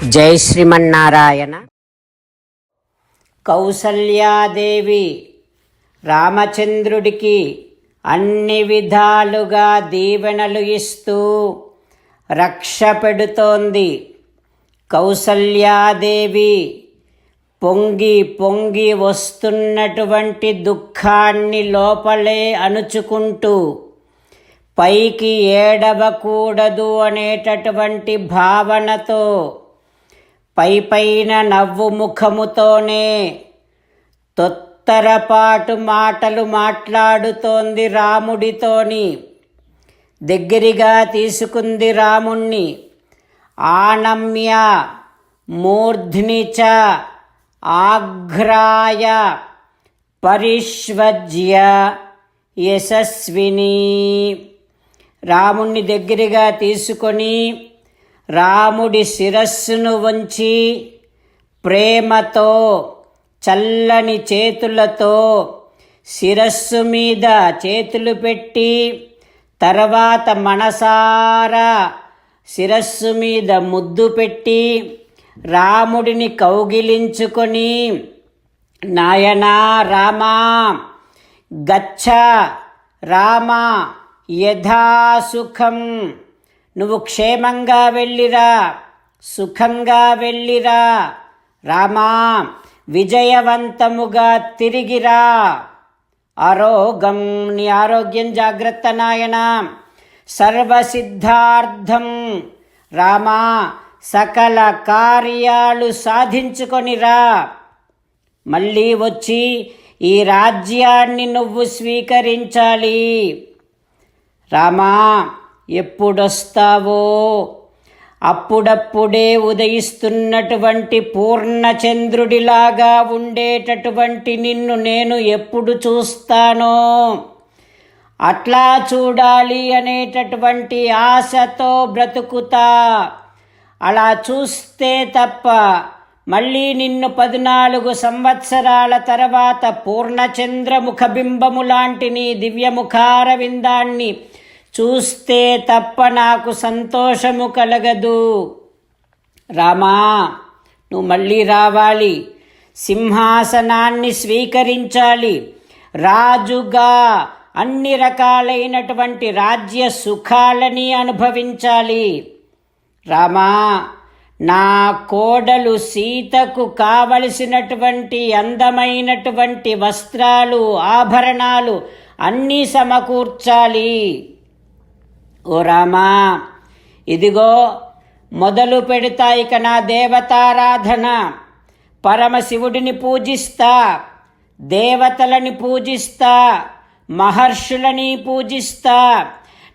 జై శ్రీమన్నారాయణ. కౌసల్యాదేవి రామచంద్రుడికి అన్ని విధాలుగా దీవెనలు ఇస్తూ రక్ష పెడుతోంది కౌసల్యాదేవి పొంగి పొంగి వస్తున్నటువంటి దుఃఖాన్ని లోపలే అణుచుకుంటూ పైకి ఏడవకూడదు అనేటటువంటి భావనతో పై పైన నవ్వు ముఖముతోనే తొత్తరపాటు మాటలు మాట్లాడుతోంది రాముడితోని. దగ్గరిగా తీసుకుంది రాముణ్ణి. ఆనమ్య మూర్ధ్నిచ ఆఘ్రాయ పరిష్వజ్య యశస్విని. రాముణ్ణి దగ్గరగా తీసుకొని రాముడి శిరస్సును వంచి ప్రేమతో చల్లని చేతులతో శిరస్సు మీద చేతులు పెట్టి తర్వాత మనసారా శిరస్సు మీద ముద్దు పెట్టి రాముడిని కౌగిలించుకొని నాయనా రామా గచ్చ రామ యథాసుఖం. నువ్వు క్షేమంగా వెళ్ళిరా సుఖంగా వెళ్ళిరా. రామా విజయవంతముగా తిరిగిరా. ఆరోగం నీ ఆరోగ్యం జాగ్రత్త నాయన. సర్వసిద్ధార్థం. రామా సకల కార్యాలు సాధించుకొనిరా మళ్ళీ వచ్చి ఈ రాజ్యాన్ని నువ్వు స్వీకరించాలి. రామా ఎప్పుడొస్తావో? అప్పుడప్పుడే ఉదయిస్తున్నటువంటి పూర్ణచంద్రుడిలాగా ఉండేటటువంటి నిన్ను నేను ఎప్పుడు చూస్తానో? అట్లా చూడాలి అనేటటువంటి ఆశతో బ్రతుకుతా. అలా చూస్తే తప్ప మళ్ళీ నిన్ను పద్నాలుగు సంవత్సరాల తర్వాత పూర్ణచంద్ర ముఖబింబము లాంటి నీ దివ్యముఖారవిందాన్ని విందాన్ని చూస్తే తప్ప నాకు సంతోషము కలగదు. రామా నువ్వు మళ్ళీ రావాలి. సింహాసనాన్ని స్వీకరించాలి. రాజుగా అన్ని రకాలైనటువంటి రాజ్య సుఖాలని అనుభవించాలి. రామా నా కోడలు సీతకు కావలసినటువంటి అందమైనటువంటి వస్త్రాలు ఆభరణాలు అన్నీ సమకూర్చాలి. ఓ రామా ఇదిగో మొదలు పెడతా ఇక నా దేవతారాధన. పరమశివుడిని పూజిస్తా దేవతలని పూజిస్తా మహర్షులని పూజిస్తా.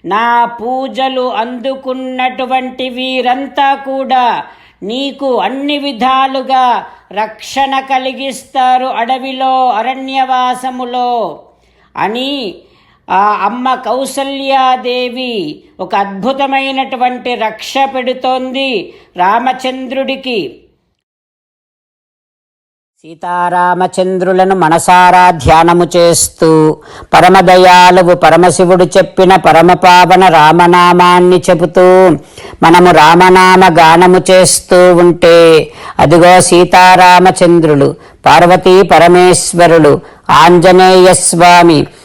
నా పూజలు అందుకున్నటువంటి వీరంతా కూడా నీకు అన్ని విధాలుగా రక్షణ కలిగిస్తారు అడవిలో అరణ్యవాసములో. అని ఆ అమ్మ కౌసల్యాదేవి ఒక అద్భుతమైనటువంటి రక్ష పెడుతోంది రామచంద్రుడికి. సీతారామచంద్రులను మనసారా ధ్యానము చేస్తూ పరమదయాలువు పరమశివుడు చెప్పిన పరమపావన రామనామాన్ని చెబుతూ మనము రామనామ గానము చేస్తూ ఉంటే అదిగో సీతారామచంద్రులు పార్వతీ పరమేశ్వరులు ఆంజనేయ స్వామి